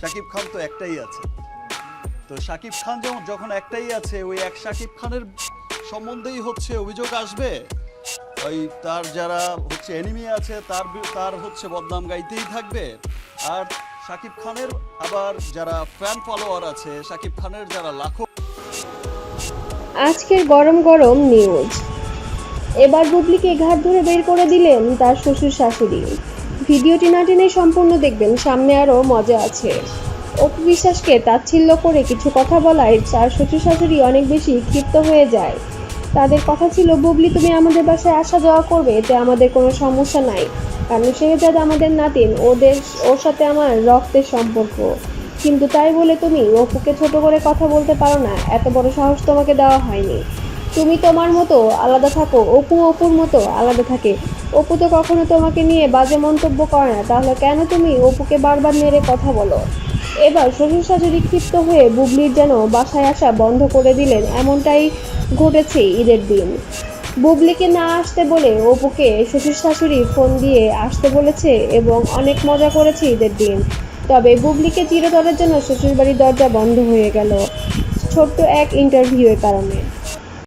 শাকিব খান তো একটাই আছে। তো শাকিব খান যখন একটাই আছে, ওই এক শাকিব খানের সম্বন্ধেই হচ্ছে অভিযোগ আসবে। ওই তার যারা হচ্ছে এনিমি আছে, তার তার হচ্ছে বদনাম গাইতেই থাকবে। আর শাকিব খানের আবার যারা ফ্যান ফলোয়ার আছে, শাকিব খানের যারা লাখো আজকের গরম গরম নিউজ এবার বুবলিকে ঘাট ধরে বের করে দিলেন তার শ্বশুর শাশুড়ি। ভিডিওটি না টেনে সম্পূর্ণ দেখবেন, সামনে আরও মজা আছে। অপু বিশ্বাসকে তাচ্ছিল্য করে কিছু কথা বলায় তার শ্বশুর শাশুড়ি অনেক বেশি ক্ষিপ্ত হয়ে যায়। তাদের কথা ছিল, বুবলি, তুমি আমাদের বাসায় আসা যাওয়া করবে, এতে আমাদের কোনো সমস্যা নাই। কারণ শেহজাদ আমাদের নাতিন, ওদের, ওর সাথে আমার রক্তের সম্পর্ক। কিন্তু তাই বলে তুমি অপুকে ছোট করে কথা বলতে পারো না, এত বড় সাহস তোমাকে দেওয়া হয়নি। তুমি তোমার মতো আলাদা থাকো, অপু অপুর মতো আলাদা থাকে। অপু তো কখনো তোমাকে নিয়ে বাজে মন্তব্য করে না, তাহলে কেন তুমি অপুকে বারবার মেরে কথা বলো? এবার শ্বশুর শাশুড়ি ক্ষিপ্ত হয়ে বুবলির যেন বাসায় আসা বন্ধ করে দিলেন, এমনটাই ঘটেছে ঈদের দিন। বুবলিকে না আসতে বলে অপুকে শ্বশুর শাশুড়ি ফোন দিয়ে আসতে বলেছে এবং অনেক মজা করেছে ঈদের দিন। তবে বুবলিকে চিরতরের জন্য শ্বশুরবাড়ির দরজা বন্ধ হয়ে গেল। ছোট্ট এক ইন্টারভিউয়ের কারণে।